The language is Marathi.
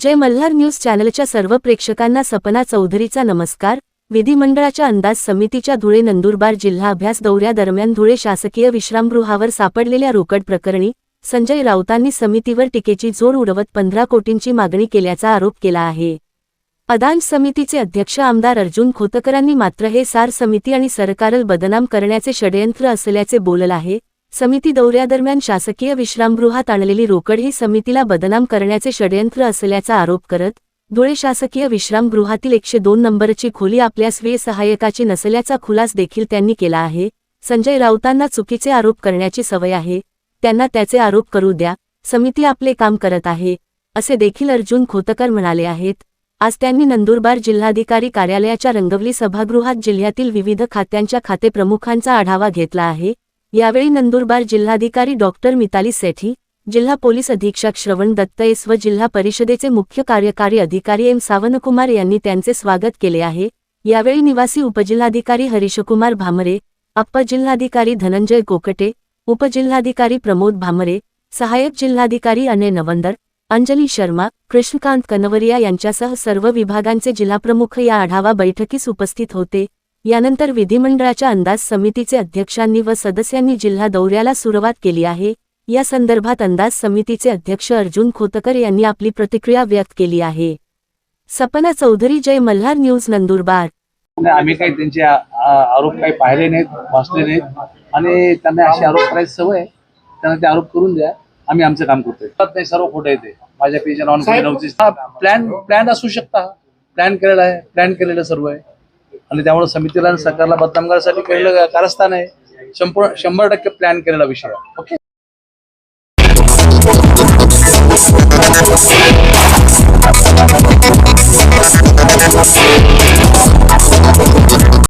जय मल्हार न्यूज चॅनलच्या सर्व प्रेक्षकांना सपना चौधरीचा नमस्कार. विधिमंडळाच्या अंदाज समितीच्या धुळे नंदुरबार जिल्हा अभ्यास दौऱ्यादरम्यान धुळे शासकीय विश्रामगृहावर सापडलेल्या रोकड प्रकरणी संजय राऊतांनी समितीवर टीकेची जोड उडवत पंधरा कोटींची मागणी केल्याचा आरोप केला आहे. अदान समितीचे अध्यक्ष आमदार अर्जुन खोतकरांनी मात्र हे सार समिती आणि सरकारल बदनाम करण्याचे षडयंत्र असल्याचे बोलल आहे. समिती दौऱ्यादरम्यान शासकीय विश्रामगृहात आणलेली रोकड ही समितीला बदनाम करण्याचे षडयंत्र असल्याचा आरोप करत धुळे शासकीय विश्रामगृहातील एकशे दोन नंबरची खोली आपल्या स्वीय सहाय्यकाची नसल्याचा खुलास देखील त्यांनी केला आहे. संजय राऊतांना चुकीचे आरोप करण्याची सवय आहे. त्यांना त्याचे आरोप करू द्या. समिती आपले काम करत आहे. असे देखील अर्जुन खोतकर म्हणाले आहेत. आज त्यांनी नंदुरबार जिल्हाधिकारी कार्यालयाच्या रंगवली सभागृहात जिल्ह्यातील विविध खात्यांच्या खातेप्रमुखांचा आढावा घेतला आहे. यावेळी नंदुरबार जिल्हाधिकारी डॉक्टर मिताली सेठी जिल्हा पोलीस अधीक्षक श्रवण दत्तएस व जिल्हा परिषदेचे मुख्य कार्यकारी अधिकारी एम सावनकुमार यांनी त्यांचे स्वागत केले आहे. यावेळी निवासी उपजिल्हाधिकारी हरीशकुमार भामरे अप्पा जिल्हाधिकारी धनंजय कोकटे उपजिल्हाधिकारी प्रमोद भामरे सहाय्यक जिल्हाधिकारी अनय नवंदर अंजली शर्मा कृष्णकांत कनवरिया यांच्यासह सर्व विभागांचे जिल्हाप्रमुख या आढावा बैठकीस उपस्थित होते. यानंतर विधिमंडळाच्या अंदाज समितीचे अध्यक्षांनी व सदस्यांनी जिल्हा दौऱ्याला सुरुवात केली आहे. या संदर्भात अंदाज समितीचे अध्यक्ष अर्जुन खोतकर यांनी आपली प्रतिक्रिया व्यक्त केली आहे. सपना चौधरी जय मल्हार न्यूज नंदुरबार. आम्ही काही त्यांचे आरोप काही पाहिले नाहीत वाचले नाहीत. आणि त्यांना असे आरोप करायची सवय आहे. त्यांना ते आरोप करून द्या. आम्ही आमचं काम करतोय. सर्व खोटं येते. माझ्या पेजला नॉन प्लॅन प्लॅन असू शकता. प्लॅन केलेला आहे. प्लॅन केलेलं सर्व आहे. आणि त्यामुळे समितीला आणि सरकारला बदनाम करण्यासाठी केलेलं कारस्थान आहे. संपूर्ण शंभर टक्के प्लॅन केलेला विषय ओके